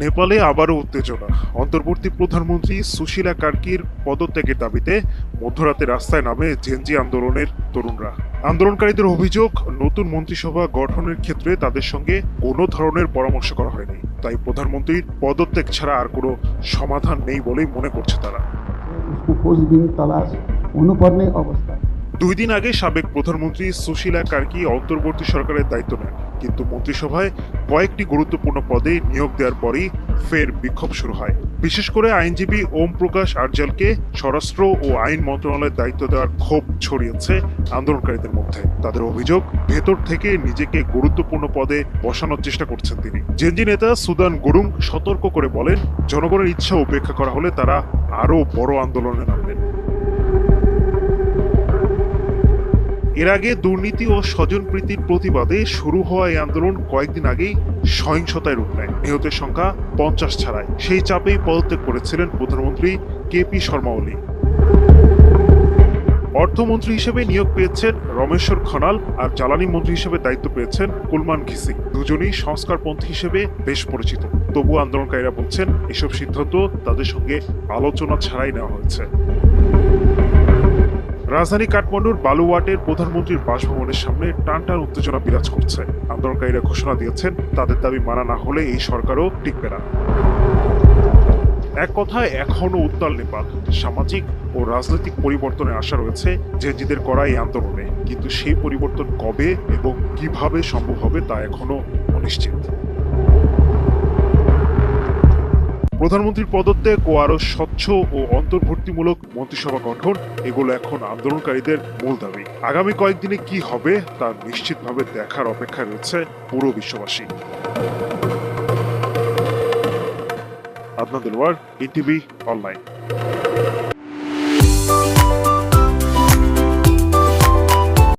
নেপালে আবারও উত্তেজনা। অন্তর্বর্তী প্রধানমন্ত্রী সুশীলা কার্কির পদত্যাগের দাবিতে মধ্যরাতে রাস্তায় নামে জেনজি আন্দোলনের তরুণরা। আন্দোলনকারীদের অভিযোগ, নতুন মন্ত্রিসভা গঠনের ক্ষেত্রে তাদের সঙ্গে কোনো ধরনের পরামর্শ করা হয়নি। তাই প্রধানমন্ত্রীর পদত্যাগ ছাড়া আর কোনো সমাধান নেই বলেই মনে করছে তারা। অবস্থা দুই দিন আগে সাবেক প্রধানমন্ত্রী সুশীলা কার্কি অন্তর্বর্তী সরকারের দায়িত্ব নেন, কিন্তু মন্ত্রিসভায় কয়েকটি গুরুত্বপূর্ণ পদে নিয়োগ দেওয়ার পরই ফের বিক্ষোভ শুরু হয়। বিশেষ করে আইনজীবী ওম প্রকাশ আরজালকে স্বরাষ্ট্র ও আইন মন্ত্রণালয়ের দায়িত্ব দেওয়ার ক্ষোভ ছড়িয়েছে আন্দোলনকারীদের মধ্যে। তাদের অভিযোগ, ভেতর থেকে নিজেকে গুরুত্বপূর্ণ পদে বসানোর চেষ্টা করছেন তিনি। জেনজি নেতা সুদান গুরুং সতর্ক করে বলেন, জনগণের ইচ্ছা উপেক্ষা করা হলে তারা আরও বড় আন্দোলনে নামবেন। এর আগে দুর্নীতি ও স্বজনপ্রীতির প্রতিবাদে শুরু হওয়া এই আন্দোলন কয়েকদিন আগেই সহিংসতায় রূপ নেয়। নিহতের সংখ্যা পঞ্চাশ ছাড়ায়। সেই চাপেই পদত্যাগ করেছিলেন প্রধানমন্ত্রী কেপি শর্মা ওলি। অর্থমন্ত্রী হিসেবে নিয়োগ পেয়েছেন রমেশ্বর খনাল আর জ্বালানি মন্ত্রী হিসেবে দায়িত্ব পেয়েছেন কুলমান ঘিসি। দুজনেই সংস্কারপন্থী হিসেবে বেশ পরিচিত। তবু আন্দোলনকারীরা বলছেন, এসব সিদ্ধান্ত তাদের সঙ্গে আলোচনা ছাড়াই নেওয়া হয়েছে। রাজধানী কাঠমান্ডুর বালুওয়াটের প্রধানমন্ত্রীর বাসভবনের সামনে টান টান উত্তেজনা বিরাজ করছে। আন্দোলনকারীরা ঘোষণা দিয়েছেন, তাদের দাবি মানা না হলে এই সরকারও টিকবে না। এক কথায়, এখনও উত্তাল নেপাল। সামাজিক ও রাজনৈতিক পরিবর্তনের আশা রয়েছে জেনজিদের করা এই আন্দোলনে। কিন্তু সেই পরিবর্তন কবে এবং কীভাবে সম্ভব হবে তা এখনও অনিশ্চিত। প্রধানমন্ত্রীর পদত্যাগ ও আরও স্বচ্ছ ও অন্তর্ভুক্তিমূলক মন্ত্রিসভা গঠন, এগুলো এখন আন্দোলনকারীদের মূল দাবি। আগামী কয়েকদিনে কি হবে, তা নিশ্চিতভাবে দেখার অপেক্ষা রয়েছে পুরো বিশ্ববাসী। Adnan Dilwar ETV online.